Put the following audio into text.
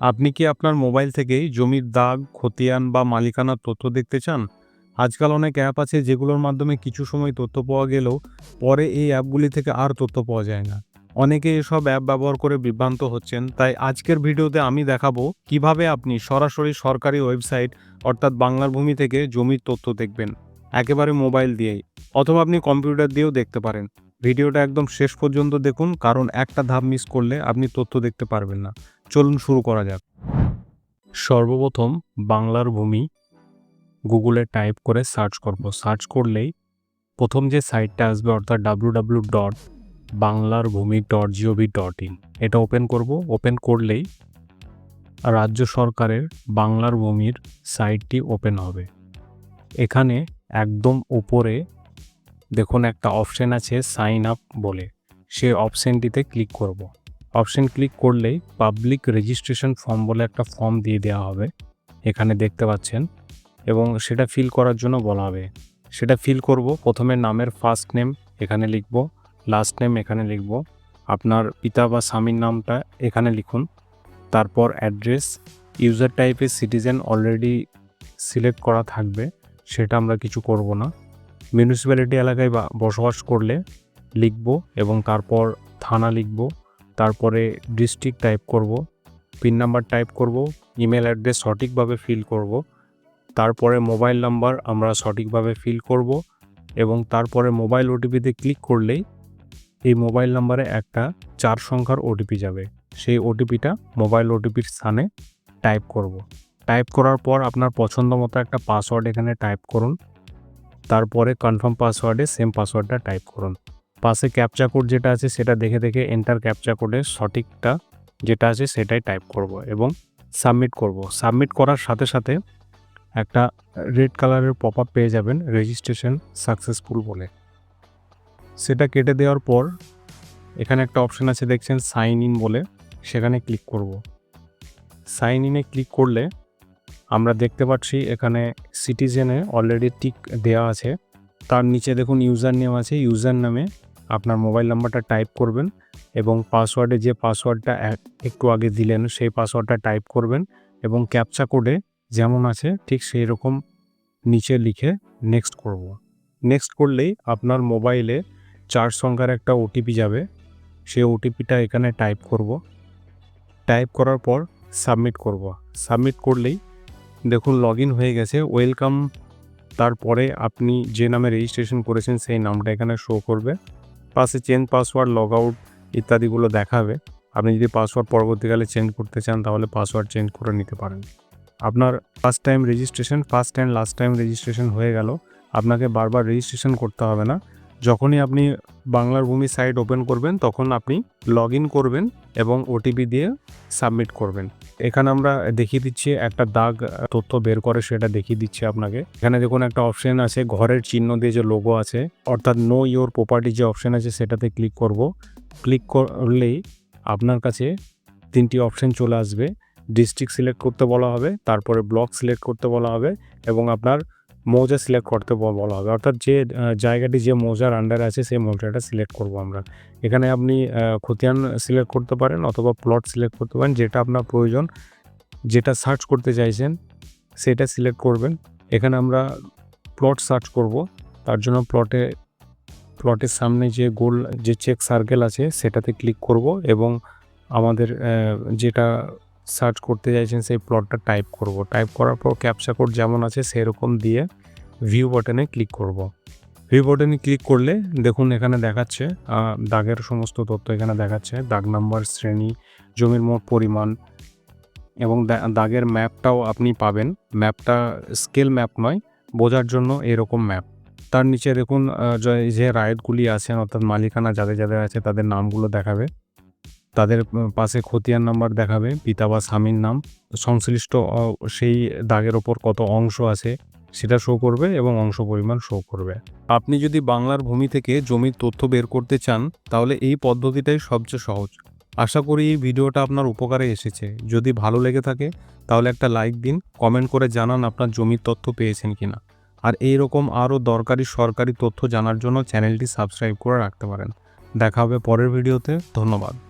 আপনি কি আপনার মোবাইল থেকেই জমির দাগ, খতিয়ান বা মালিকানার তথ্য দেখতে চান? আজকাল অনেক অ্যাপ আছে যেগুলোর মাধ্যমে কিছু সময় তথ্য পাওয়া গেলেও পরে এই অ্যাপগুলি থেকে আর তথ্য পাওয়া যায় না। অনেকে এসব অ্যাপ ব্যবহার করে বিভ্রান্ত হচ্ছেন, তাই আজকের ভিডিওতে আমি দেখাবো কীভাবে আপনি সরাসরি সরকারি ওয়েবসাইট অর্থাৎ বাংলার ভূমি থেকে জমির তথ্য দেখবেন, একেবারে মোবাইল দিয়েই, অথবা আপনি কম্পিউটার দিয়েও দেখতে পারেন। ভিডিওটা একদম শেষ পর্যন্ত দেখুন, কারণ একটা ধাপ মিস করলে আপনি তথ্য দেখতে পারবেন না। চলুন শুরু করা যাক। সর্বপ্রথম বাংলার ভূমি গুগলে টাইপ করে সার্চ করব। সার্চ করলেই প্রথম যে সাইটটা আসবে, অর্থাৎ ডাব্লু ডাব্লু ডট বাংলার ভূমি dot G O V dot in এটা ওপেন করব। ওপেন করলেই রাজ্য সরকারের বাংলার ভূমির সাইটটি ওপেন হবে। এখানে একদম উপরে দেখুন একটা অপশন আছে সাইন আপ বলে। সেই অপশনটিতে ক্লিক করব। অপশন ক্লিক করলেই পাবলিক রেজিস্ট্রেশন ফর্ম বলে একটা ফর্ম দিয়ে দেওয়া হবে। এখানে দেখতে পাচ্ছেন। এবং সেটা ফিল করার জন্য বলা হবে। সেটা ফিল করব, প্রথমে নামের ফার্স্ট নেম এখানে লিখব লাস্ট নেম এখানে লিখব, আপনার পিতা বা স্বামীর নামটা এখানে লিখুন, তারপর অ্যাড্রেস ইউজার টাইপের সিটিজেন অলরেডি সিলেক্ট করা থাকবে, সেটা আমরা কিছু করব না। মিউনিসিপ্যালিটি এলাকায় বা বসবাস করলে লিখব এবং তারপর থানা লিখব, তারপরে ডিস্ট্রিক্ট টাইপ করব পিন নাম্বার টাইপ করব ইমেল অ্যাড্রেস সঠিকভাবে ফিল করব, তারপরে মোবাইল নাম্বার আমরা সঠিকভাবে ফিল করব এবং তারপরে মোবাইল ওটিপিতে ক্লিক করলেই এই মোবাইল নাম্বারে একটা চার সংখ্যার ওটিপি যাবে। সেই ওটিপিটা মোবাইল ওটিপির স্থানে টাইপ করব। টাইপ করার পর আপনার পছন্দ মতো একটা পাসওয়ার্ড এখানে টাইপ করুন। তারপরে কনফার্ম পাসওয়ার্ডে সেম পাসওয়ার্ডটা টাইপ করুন। পাশে ক্যাপচা কোড যেটা আছে সেটা দেখে দেখে এন্টার ক্যাপচা কোডের সঠিকটা যেটা আছে সেটাই টাইপ করব এবং সাবমিট করব। সাবমিট করার সাথে সাথে একটা রেড কালারের পপ আপ পেয়ে যাবেন রেজিস্ট্রেশন সাকসেসফুল বলে। সেটা কেটে দেওয়ার পর এখানে একটা অপশন আছে দেখছেন সাইন ইন বলে, সেখানে ক্লিক করব। সাইন ইনে ক্লিক করলে আমরা দেখতে পাচ্ছি এখানে সিটিজেনে অলরেডি টিক দেওয়া আছে তার নিচে দেখুন ইউজার নেম আছে ইউজার নামে আপনার মোবাইল নাম্বারটা টাইপ করবেন এবং পাসওয়ার্ডে যে পাসওয়ার্ডটা একটু আগে দিলেন সেই পাসওয়ার্ডটা টাইপ করবেন এবং ক্যাপচা কোডে যেমন আছে ঠিক সেই রকম নিচে লিখে নেক্সট করব। নেক্সট করলেই আপনার মোবাইলে চার সংখ্যার একটা ওটিপি যাবে সেই ওটিপিটা এখানে টাইপ করব। টাইপ করার পর সাবমিট করব। সাবমিট করলেই দেখুন লগ হয়ে গেছে। ওয়েলকাম তারপরে আপনি যে নামে রেজিস্ট্রেশন করেছেন, সেই নামটা এখানে শো করবে। পাশে চেঞ্জ পাসওয়ার্ড লগ আউট ইত্যাদিগুলো দেখাবে। আপনি যদি পাসওয়ার্ড পরবর্তীকালে চেঞ্জ করতে চান, তাহলে পাসওয়ার্ড চেঞ্জ করে নিতে পারেন। আপনার first time registration first and last time registration হয়ে গেল। আপনাকে বারবার রেজিস্ট্রেশন করতে হবে না। যখনই আপনি বাংলার ভূমি সাইট ওপেন করবেন, তখন আপনি লগ করবেন এবং ওটিপি দিয়ে সাবমিট করবেন। এখানে আমরা দেখিয়ে দিচ্ছি, একটা দাগ তথ্য বের করে সেটা দেখিয়ে দিচ্ছি আপনাকে। এখানে দেখুন একটা অপশন আছে, ঘরের চিহ্ন দিয়ে যে লোগো আছে, অর্থাৎ নো ইওর প্রপার্টি যে অপশন আছে সেটাতে ক্লিক করব। ক্লিক করলেই আপনার কাছে তিনটি অপশন চলে আসবে। ডিস্ট্রিক্ট সিলেক্ট করতে বলা হবে, তারপরে ব্লক সিলেক্ট করতে বলা হবে এবং আপনার মৌজা সিলেক্ট করতে বলা হবে। অর্থাৎ যে জায়গাটি যে মৌজার আন্ডারে আছে, সেই মৌজাটা সিলেক্ট করব আমরা। এখানে আপনি খতিয়ান সিলেক্ট করতে পারেন অথবা প্লট সিলেক্ট করতে পারেন, যেটা আপনার প্রয়োজন। যেটা সার্চ করতে চাইছেন, সেটা সিলেক্ট করবেন। এখানে আমরা প্লট সার্চ করব। তার জন্য প্লটে প্লটের সামনে যে গোল, যে চেক সার্কেল আছে, সেটাতে ক্লিক করব এবং আমাদের যেটা সার্চ করতে চাইছেন, সেই প্লটটা টাইপ করব। টাইপ করার পর ক্যাপচা কোড যেমন আছে, সেরকম দিয়ে ভিউ বাটনে ক্লিক করব। ভিউ বাটনে ক্লিক করলে দেখুন এখানে দেখাচ্ছে দাগের সমস্ত তথ্য এখানে দেখাচ্ছে, দাগ নাম্বার শ্রেণি, জমির মোট পরিমাণ এবং দাগের ম্যাপটাও আপনি পাবেন। ম্যাপটা স্কেল ম্যাপ নয়, বোঝার জন্য এরকম ম্যাপ তার নিচে দেখুন যে- রায়তগুলি আছেন, অর্থাৎ মালিকানা যাদের যাদের আছে, তাদের নামগুলো দেখাবে। তাদের পাশে খতিয়ান নাম্বার দেখাবে, পিতা বা স্বামীর নাম। সংশ্লিষ্ট সেই দাগের ওপর কত অংশ আছে সেটা শো করবে এবং অংশ পরিমাণ শো করবে। আপনি যদি বাংলার ভূমি থেকে জমির তথ্য বের করতে চান, তাহলে এই পদ্ধতিটাই সবচেয়ে সহজ। আশা করি এই ভিডিওটা আপনার উপকারে এসেছে। যদি ভালো লেগে থাকে, তাহলে একটা লাইক দিন কমেন্ট করে জানান আপনার জমির তথ্য পেয়েছেন কিনা। আর এই রকম আরও দরকারি সরকারি তথ্য জানার জন্য চ্যানেলটি সাবস্ক্রাইব করে রাখতে পারেন। দেখা হবে পরের ভিডিওতে। ধন্যবাদ।